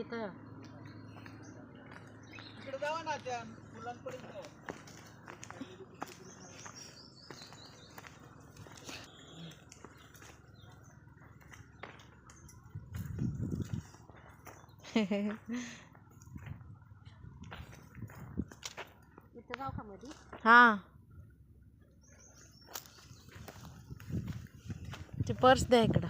तिथं इकडे जावा ना त्या मुलांपर्यंत जाऊ का मधी? हा. ते पर्स द्या इकडं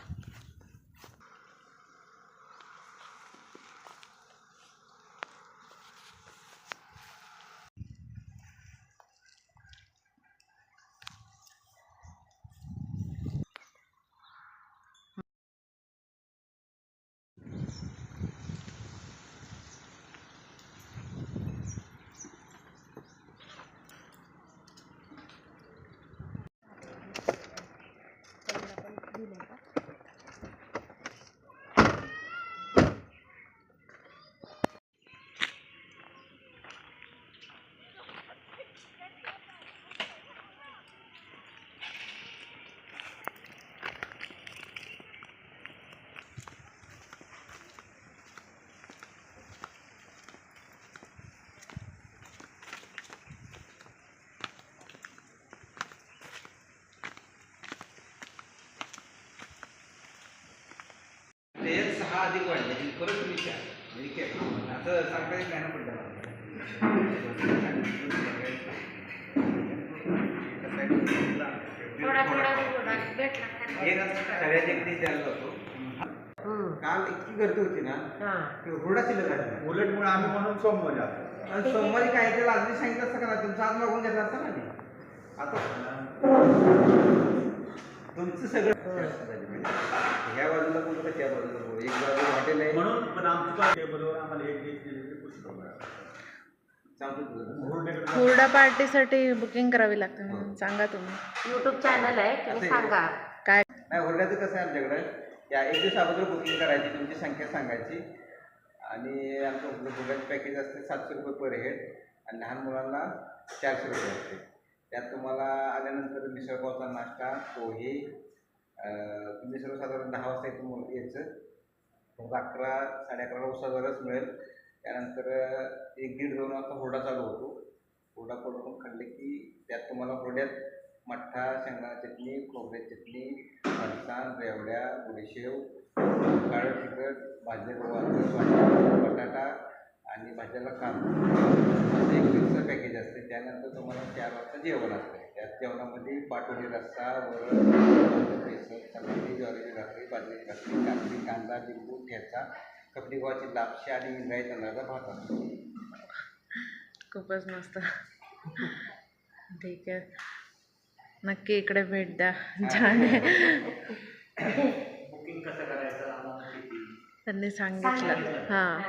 त्यांना पण दिलंय का ते सहा अधिक वाढले की परत तुम्ही म्हणजे काय असं सांगता येत नाही ना पण? हे द्यायला जातो हम्म. काल इतकी गर्दी होती ना हा. की हुरडा शिल्लक राहिला आम्ही म्हणून सोमवारी जातो आणि सोमवारी काय ते आधी सांगितलं असतं का ना तुमचं आज मागून घेतला असता ना आता तुमचं सगळं ह्या बाजूला बोलू का त्या बाजूला बोलू एक बाजू हॉटेल आहे. म्हणून पण आमच्या टेबलवर आम्हाला एक एक पुस्तक सांगतो तुझं हुरडा पार्टीसाठी बुकिंग करावी लागते म्हणून. सांगा तुम्ही. युट्यूब चॅनल आहे तुम्ही असं आहे. सांगा. काय? नाही हुरड्याचं कसं आहे आमच्याकडे? या एक दिवस अगोदर बुकिंग करायची तुमची संख्या सांगायची. आणि आमचं हुरड्याचं पॅकेज असते सातशे रुपये पर हेड आणि लहान मुलांना चारशे रुपये असते. त्यात तुम्हाला आल्यानंतर मिसळपावचा नाश्ता पोहे अं, तुम्ही सर्वसाधारण दहा वाजता इथून यायचं. मग अकरा साडे अकराला उसाचा जरच मिळेल. त्यानंतर एक दीड दोन वाजता हुरडा चालू होतो. हुरडा पडून खाल्ले की त्यात तुम्हाला हुरड्यात मठ्ठा शेंगदाणा चटणी खोबऱ्याची चटणी फरसाण रेवड्या गुडीशेव काळं तिखट भाजी वांगं बटाटा आणि भाज्याला कांदा. पॅकेज असते त्यानंतर तुम्हाला चार वाजता जेवण असते. त्यात जेवणामध्ये पाटोडी रस्सा वरण बेसन चपाती ज्वारीची भाकरी बाजरीची भाकरी काकडी कांदा लिंबू ठेचा कपडी गव्हाची लापशी आणि इंद्राई तांदळाचा भात असतो. खूपच मस्त. ठीक आहे. नक्की इकडे भेट द्या. छान आहे बुकिंग कसं करायचं? त्यांनी सांगितलं. हां.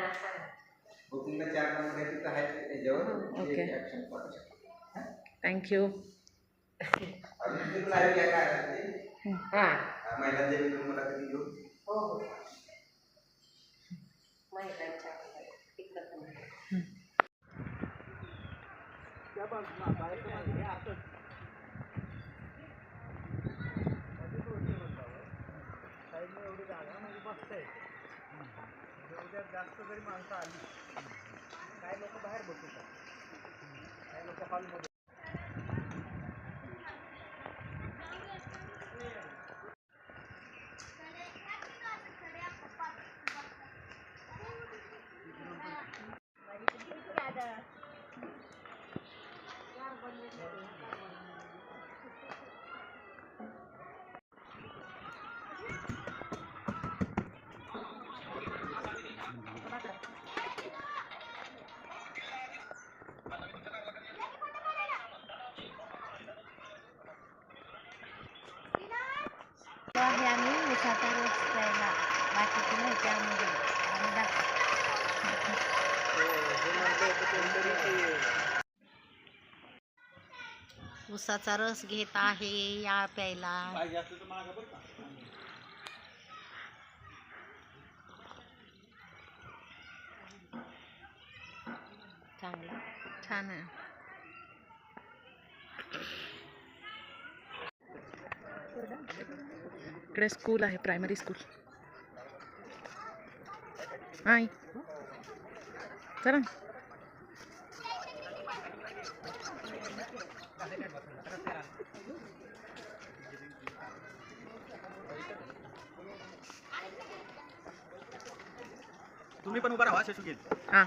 बुकिंगला चार नंबर आहे तिथं आहे त्याच्यावर ओके. ॲक्शन पाहू शकता. थँक्यू. हा. हा, महिलांच्या वेळी मला कधी घेऊ? हो हो. महिलांच्या तिकडं पण. उसाचा रस घेत आहे या प्यायला. चांगला. छान आहे. इकडे स्कूल आहे प्रायमरी स्कूल हाय चला. तुम्ही पण उभा राहा शशू घेत हां.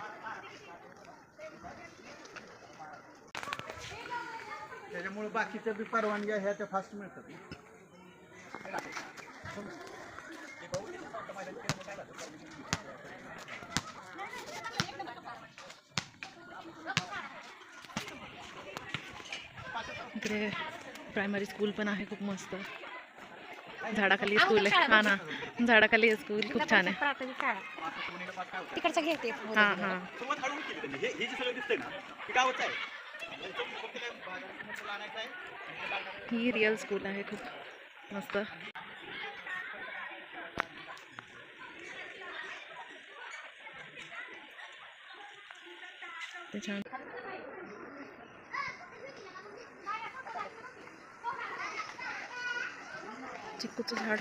त्याच्यामुळे बाकीच्या बी परवानग्या ह्या त्या फास्ट मिळतात. इकडे प्रायमरी स्कूल पण आहे खूप मस्त. झाडाखाली स्कूल आहे. हा ना. झाडाखाली स्कूल खूप छान आहे. तिकडचं घेते हां हां. रिअल स्कूल आहे खूप मस्त. ते छान. चिक्कूचं झाड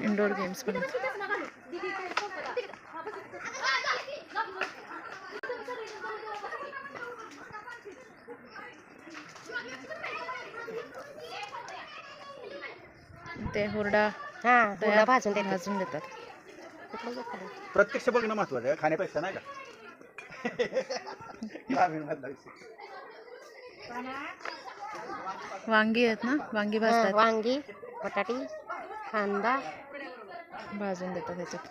इंडोर गेम्स पण. ते हुरडा हा तयार भाजून भाजून देतात प्रत्यक्ष बघणं महत्वाचं आहे खाण्यापेक्षा नाही का ग्रामीण मधला विषय. वांगी आहेत ना? वांगी हा, भाजतात वांगी बटाटी कांदा. भाजून देतात ह्याच्यात.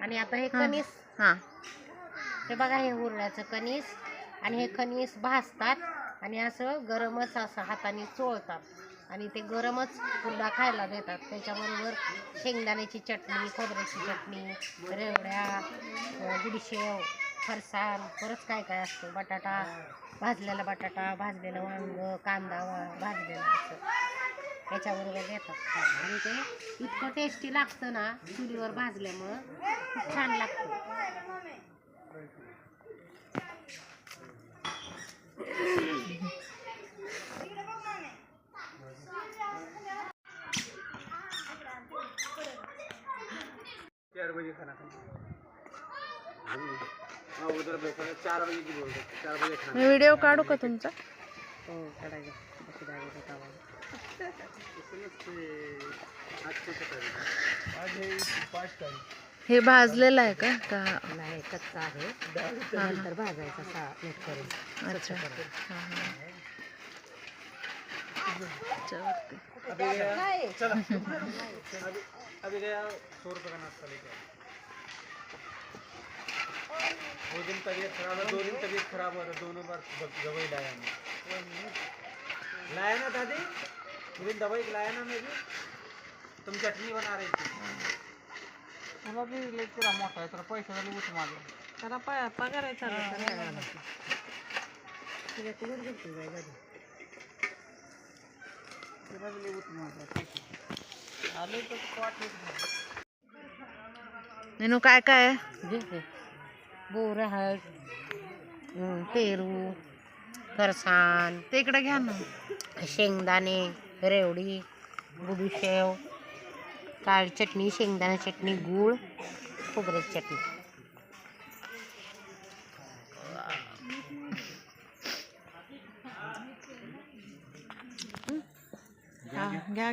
आणि आता हे. कणीस. हा. हे बघा हे हुरड्याचं कणीस. आणि हे कणीस भाजतात आणि असं गरमच असं हाताने चोळतात. आणि ते गरमच हुरडा खायला देतात. त्याच्याबरोबर शेंगदाण्याची चटणी खोबऱ्याची चटणी रेवड्या गुडशेव. फरसाण परत काय काय असतं? बटाटा भाजलेला बटाटा भाजलेलं वांग कांदा वा- भाजलेला असं. देतात. आणि ते इतकं टेस्टी लागतं ना चुलीवर भाजल्यामुळं खूप छान लागतं. चार बजे खाना. हाँ है, चार की चार मी व्हिडिओ काढू का तुमचा हो काढायचं आज है पाँच तारीख हे भाजलेलं आहे का का नाही कच्चा आहे हा. नंतर भाजायचा सा नीट करून अच्छा हा, हा. त्याच्यावरती. अभी गया चलो अभी अभी गया सौ रुपये का नाश्ता लेके आया। दो दिन तबीयत खराब है दो दिन तबीयत खराब हो रहा दोनों बार दवाई लाया मैं लाया ना दादी? उस दिन दवाई लाया ना मैं भी तुम चटनी बना रही थी। तुला भी लेके रहा मोठा है तेरा पैसा झाले उठ मागे त्याला प- पगार आहे चालू तेरा भी ले उठ मागे आले तो पाठ लेके मेनू काय काय आहे बोर पेरू फरसाण ते इकडे घ्या ना. शेंगदाणे रेवडी गुडूशेव काळी चटणी शेंगदाणा चटणी गूळ खोबऱ्याची चटणी. घ्या.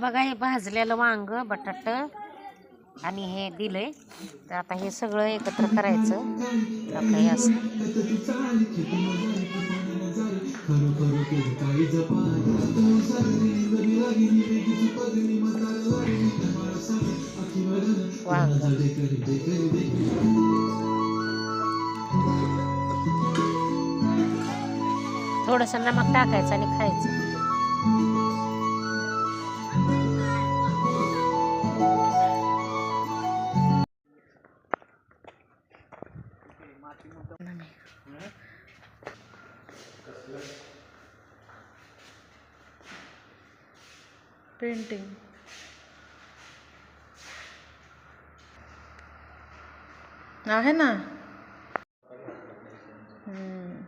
बघा हे भाजलेलं वांग बटाट आणि हे दिलंय. तर आता हे सगळं एकत्र करायचं. काही हे असं. वांग. थोडस नमक टाकायचं आणि खायचं. पेंटिंग. आहे ना? हम्म.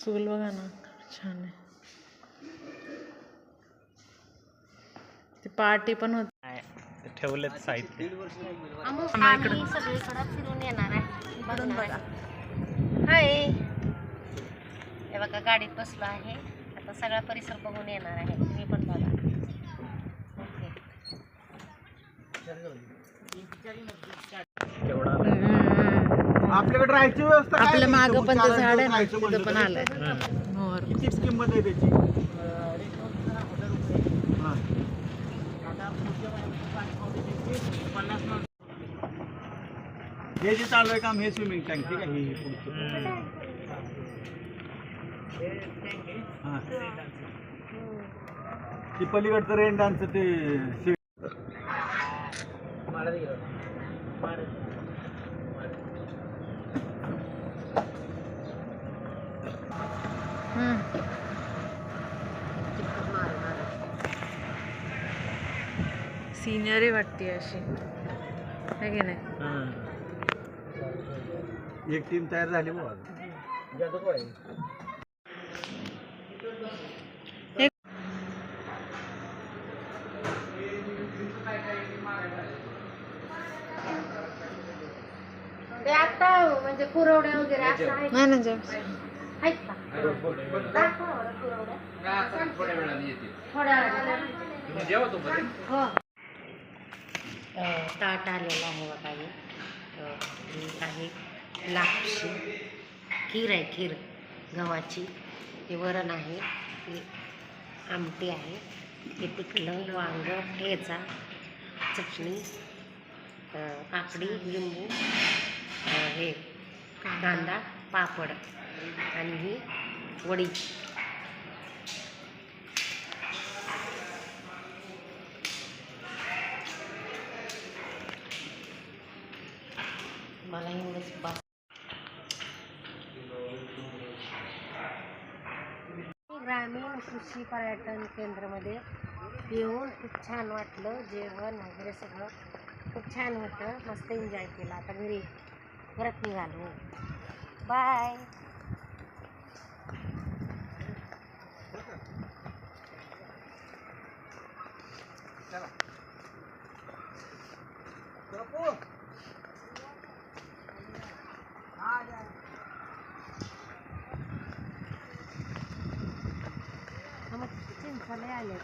चूल बघा ना छान आहे. ती पार्टी पण होती ठेवलेत साहित्य. आम्ही सगळीकडं फिरून येणार आहे. हाय. हे बघा गाडीत बसलो आहे. आता सगळा परिसर बघून येणार आहे. तुम्ही पण बघा. ओके आपल्याकडे राहायची व्यवस्था काय आपल्या मागं. पण ते झाड आहे ना तिथं पण. आलंय. मोर कितीच किंमत आहे त्याची? हा. हे जे चालू आहे काम हे स्विमिंग टँक ठीक आहे? हे पुढचं. हा. ती पलीकडचं रेन डान्सचं ते. सिनियरी वाटते अशी. है की नाही? एक टीम तयार झाली बघा ते आता म्हणजे पुरवड्या वगैरे असं आहे नाही ना जेम्स आहेत का? दाखवा बरं पुरवड्या थोड्या वेळाने. हो अं, ताट आलेलं आहे बघा हे. अं, ही आहे लापशी खीर आहे खीर गव्हाची हे वरण आहे. ही आमटी आहे. हे पिठलं वांग ठेचा चटणी अं, काकडी लिंबू अं, हे. कांदा पापड आणि ही वडी. मला एवढंच बस ग्रामीण कृषी पर्यटन केंद्रामध्ये येऊन खूप छान वाटलं. जेवण वगैरे सगळं खूप छान होतं. मस्त एन्जॉय केला. आता घरी परत निघालो बाय मग चिंचाले आले